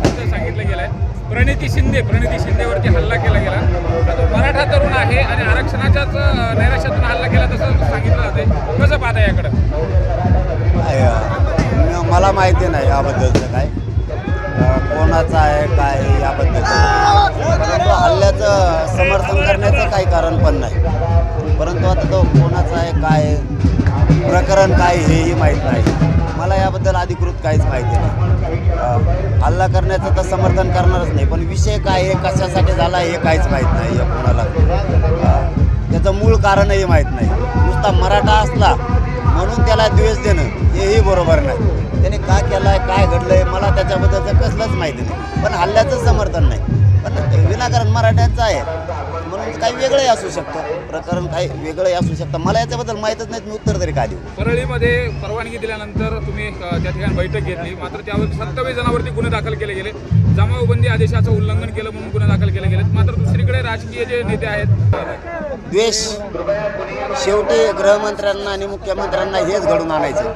सांगितलं गेलं आहे प्रणिती शिंदे प्रणिती शिंदेवरती हल्ला केला गेला. तो मराठा तरुण आहे आणि आरक्षणाच्याच नैराश्यातून हल्ला केला तसं सांगितलं जाते कसं पाहता याकडं? मला माहिती नाही याबद्दलचं काय. कोणाचं आहे काय याबद्दल. परंतु हल्ल्याचं समर्थन करण्याचं काही कारण पण नाही. परंतु आता तो कोणाचा आहे काय प्रकरण काय हेही माहीत नाही. मला याबद्दल अधिकृत काहीच माहिती नाही. हल्ला करण्याचं तर समर्थन करणारच नाही पण विषय काय हे कशासाठी झाला हे काहीच माहीत नाही या कोणाला. त्याचं मूळ कारणही माहीत नाही. नुसता मराठा असला म्हणून त्याला द्वेष देणं हेही बरोबर नाही. त्याने का केलाय काय घडलंय मला त्याच्याबद्दलचं कसलंच माहिती नाही. पण हल्ल्याचं समर्थन नाही. पण विनाकारण मराठ्यांचं आहे. म्हणून काही वेगळंही असू शकतं. प्रकरण काही वेगळंही असू शकतं. मला याच्याबद्दल माहीतच नाही मी उत्तर तरी काय देऊ? परळीमध्ये परवानगी दिल्यानंतर तुम्ही अं, त्या ठिकाणी बैठक घेतली. मात्र त्यावर सत्तावीस जणांवरती गुन्हे दाखल केले गेले. जमावबंदी आदेशाचं उल्लंघन केलं म्हणून गुन्हे दाखल केले गेले मात्र दुसरीकडे राजकीय जे नेते आहेत द्वेष. शेवटी गृहमंत्र्यांना आणि मुख्यमंत्र्यांना हेच घडून आणायचं.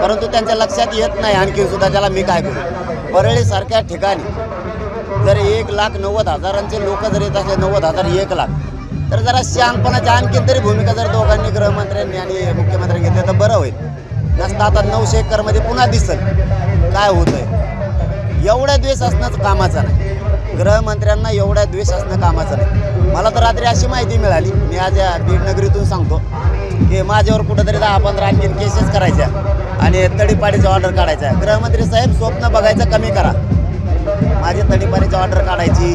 परंतु त्यांच्या लक्षात येत नाही आणखी सुद्धा त्याला मी काय करू? परळीसारख्या ठिकाणी जर एक लाख नव्वद हजारांचे लोक जर येत असले नव्वद हजार एक लाख तर जरा शहाणपणाची आणखीन तरी भूमिका जर दोघांनी गृहमंत्र्यांनी आणि मुख्यमंत्र्यांनी घेतली तर बरं होईल. नसतं आता नऊशे एकरमध्ये पुन्हा दिसल. काय होतंय? एवढा द्वेष असणंच कामाचं नाही. गृहमंत्र्यांना एवढा द्वेष असणं कामाचं नाही. मला तर रात्री अशी माहिती मिळाली मी आज या बीड नगरीतून सांगतो की माझ्यावर कुठंतरी दहा पंधरा आणखीन केसेस करायच्या आणि तडीपाडीचा ऑर्डर काढायचा. गृहमंत्री साहेब स्वप्न बघायचं कमी करा. माझी तडीपारीची ऑर्डर काढायची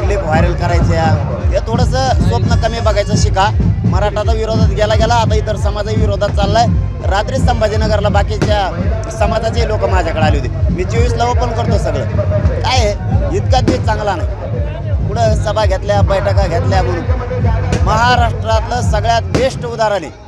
क्लिप व्हायरल करायच्या. हे थोडंसं स्वप्न कमी बघायचं शिका. मराठाचा विरोधात गेला गेला आता इतर समाजाही विरोधात चाललाय. रात्रीच संभाजीनगरला बाकीच्या समाजाचे लोक माझ्याकडे आले होते. मी चोवीसला ओपन करतो सगळं. काय आहे इतका दिवस चांगला नाही. पुढं सभा घेतल्या बैठका घेतल्या म्हणून. महाराष्ट्रातलं सगळ्यात बेस्ट उदाहरण आहे.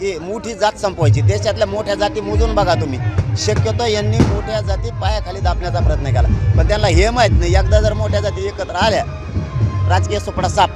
की मोठी जात संपवायची. देशातल्या मोठ्या जाती मोजून बघा तुम्ही. शक्यतो यांनी मोठ्या जाती पायाखाली दाबण्याचा प्रयत्न केला. पण त्यांना हे माहीत नाही. एकदा जर मोठ्या जाती एकत्र आल्या राजकीय सुपडा साप.